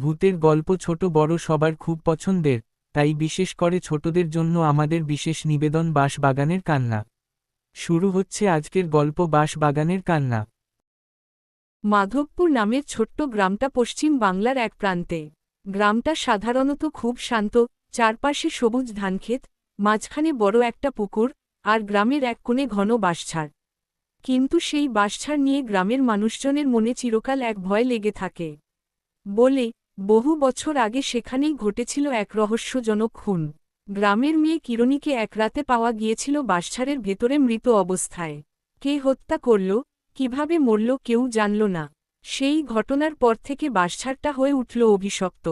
ভূতের গল্প ছোট বড় সবার খুব পছন্দের, তাই বিশেষ করে ছোটদের জন্য আমাদের বিশেষ নিবেদন বাঁশবাগানের কান্না। শুরু হচ্ছে আজকের গল্প বাঁশবাগানের কান্না। মাধবপুর নামের ছোট্ট গ্রামটা পশ্চিম বাংলার এক প্রান্তে। গ্রামটা সাধারণত খুব শান্ত, চারপাশে সবুজ ধানক্ষেত, মাঝখানে বড় একটা পুকুর, আর গ্রামের এক কোণে ঘন বাঁশঝাড়। কিন্তু সেই বাঁশঝাড় নিয়ে গ্রামের মানুষজনের মনে চিরকাল এক ভয় লেগে থাকে। বলে বহু বছর আগে সেখানেই ঘটেছিল এক রহস্যজনক খুন। গ্রামের মেয়ে কিরণীকে এক রাতে পাওয়া গিয়েছিল বাঁশঝাড়ের ভেতরে মৃত অবস্থায়। কে হত্যা করল, কীভাবে মরল কেউ জানল না। সেই ঘটনার পর থেকে বাঁশঝাড়টা হয়ে উঠল অভিশপ্ত।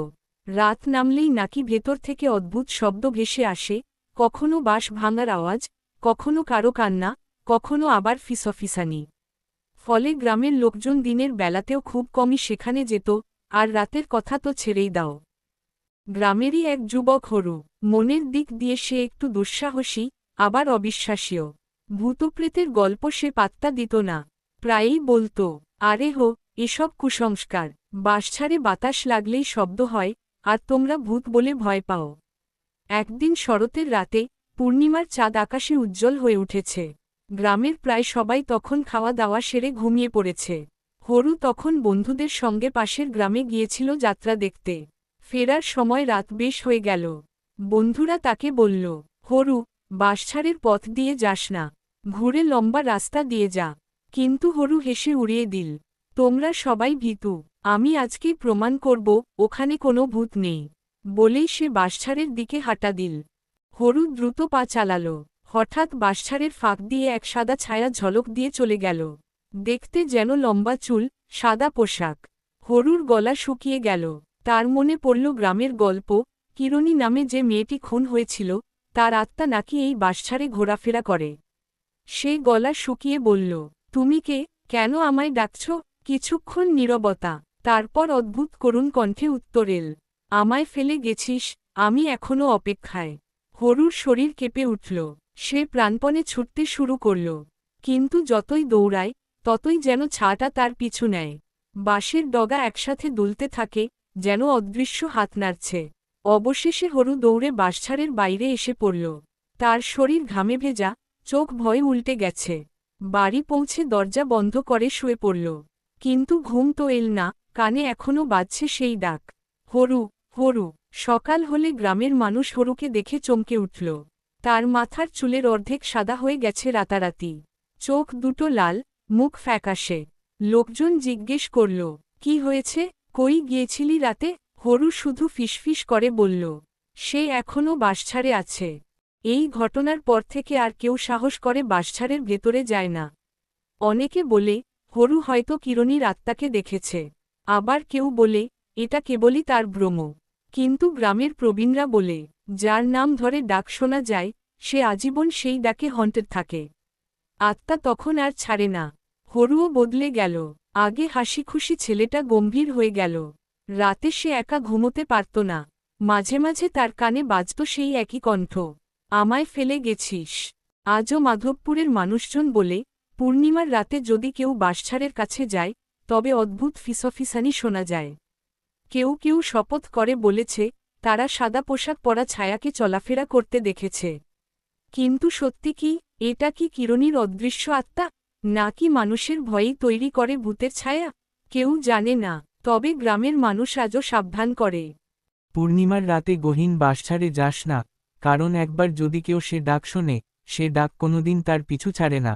রাত নামলেই নাকি ভেতর থেকে অদ্ভুত শব্দ ভেসে আসে, কখনো বাঁশ ভাঙার আওয়াজ, কখনো কারও কান্না, কখনো আবার ফিসফিসানি। ফলে গ্রামের লোকজন দিনের বেলাতেও খুব কমই সেখানে যেত আর রাতের কথা তো ছেড়েই দাও। গ্রামেরই এক যুবক হরু, মনের দিক দিয়ে সে একটু দুঃসাহসী, আবার অবিশ্বাসীয় ভূতপ্রেতের গল্প সে পাত্তা দিত না, প্রায়ই বলতো, আরে হো, এসব কুসংস্কার বাঁশছাড়ে বাতাস লাগলেই শব্দ হয়, আর তোমরা ভূত বলে ভয় পাও। একদিন শরতের রাতে পূর্ণিমার চাঁদ আকাশে উজ্জ্বল হয়ে উঠেছে। গ্রামের প্রায় সবাই তখন খাওয়া দাওয়া সেরে ঘুমিয়ে পড়েছে। হরু তখন বন্ধুদের সঙ্গে পাশের গ্রামে গিয়েছিল যাত্রা দেখতে। ফেরার সময় রাত বেশ হয়ে গেল। বন্ধুরা তাকে বলল, হরু বাঁশছাড়ের পথ দিয়ে যাস না। ঘুরে লম্বা রাস্তা দিয়ে যা। কিন্তু হরু হেসে উড়িয়ে দিল, তোমরা সবাই ভীতু, আমি আজকেই প্রমাণ করব, ওখানে কোনো ভূত নেই। বলেই সে বাঁশছাড়ের দিকে হাঁটা দিল। হরু দ্রুত পা চালাল। হঠাৎ বাঁশছাড়ের ফাঁক দিয়ে এক সাদা ছায়া ঝলক দিয়ে চলে গেল। দেখতে যেন লম্বা চুল, সাদা পোশাক। হরুর গলা শুকিয়ে গেল। তার মনে পড়ল গ্রামের গল্প, কিরণী নামে যে মেয়েটি খুন হয়েছিল, তার আত্মা নাকি এই বাঁশছাড়ে ঘোরাফেরা করে। সে গলা শুকিয়ে বলল, তুমি কে? কেন আমায় ডাকছ? কিছুক্ষণ নীরবতা। তারপর অদ্ভুত করুণ কণ্ঠে উত্তর এল, আমায় ফেলে গেছিস, আমি এখনও অপেক্ষায়। হরুর শরীর কেঁপে উঠল। সে প্রাণপণে ছুটতে শুরু করল। কিন্তু যতই দৌড়ায় ততই যেন ছাটা তার পিছু নেয়। বাঁশের ডগা একসাথে দুলতে থাকে, যেন অদৃশ্য হাত নাড়ছে। অবশেষে হরু দৌড়ে বাঁশছাড়ের বাইরে এসে পড়ল। তার শরীর ঘামে ভেজা, চোখ ভয়ে উল্টে গেছে। বাড়ি পৌঁছে দরজা বন্ধ করে শুয়ে পড়ল। কিন্তু ঘুম তো এল না, কানে এখনও বাজছে সেই ডাক। হরু হরু, সকাল হলে গ্রামের মানুষ হরুকে দেখে চমকে উঠল। তার মাথার চুলের অর্ধেক সাদা হয়ে গেছে রাতারাতি। চোখ দুটো লাল মুখ ফ্যাকাশে। লোকজন জিজ্ঞেস করল, কি হয়েছে? কই গিয়েছিলি রাতে? হরু শুধু ফিসফিস করে বলল, সে এখনও বাঁশছাড়ে আছে। এই ঘটনার পর থেকে আর কেউ সাহস করে বাঁশছাড়ের ভেতরে যায় না। অনেকে বলে, হরু হয়তো কিরণীর আত্মাকে দেখেছে। আবার কেউ বলে, এটা কেবলই তার ভ্রম কিন্তু গ্রামের প্রবীণরা বলে, যার নাম ধরে ডাক শোনা যায়, সে আজীবন সেই ডাকে হন্টেড থাকে। আত্মা তখন আর ছাড়ে না। হরুও বদলে গেল। আগে হাসি খুশি ছেলেটা গম্ভীর হয়ে গেল। রাতে সে একা ঘুমোতে পারত না। মাঝে মাঝে তার কানে বাজত সেই একই কণ্ঠ। আমায় ফেলে গেছিস। আজও মাধবপুরের মানুষজন বলে, পূর্ণিমার রাতে যদি কেউ বাঁশছাড়ের কাছে যায়, তবে অদ্ভুত ফিসফিসানি শোনা যায়। কেউ কেউ শপথ করে বলেছে, তারা সাদা পোশাক পরা ছায়াকে চলাফেরা করতে দেখেছে। কিন্তু সত্যি কি, এটা কি কিরণীর অদৃশ্য আত্মা? নাকি মানুষের ভয়েই তৈরি করে ভূতের ছায়া? কেউ জানে না, তবে গ্রামের মানুষ আজও সাবধান করে। পূর্ণিমার রাতে গহীন বাস ছাড়ে যাস না, কারণ একবার যদি কেউ সে ডাক শোনে, সে ডাক কোনোদিন তার পিছু ছাড়ে না।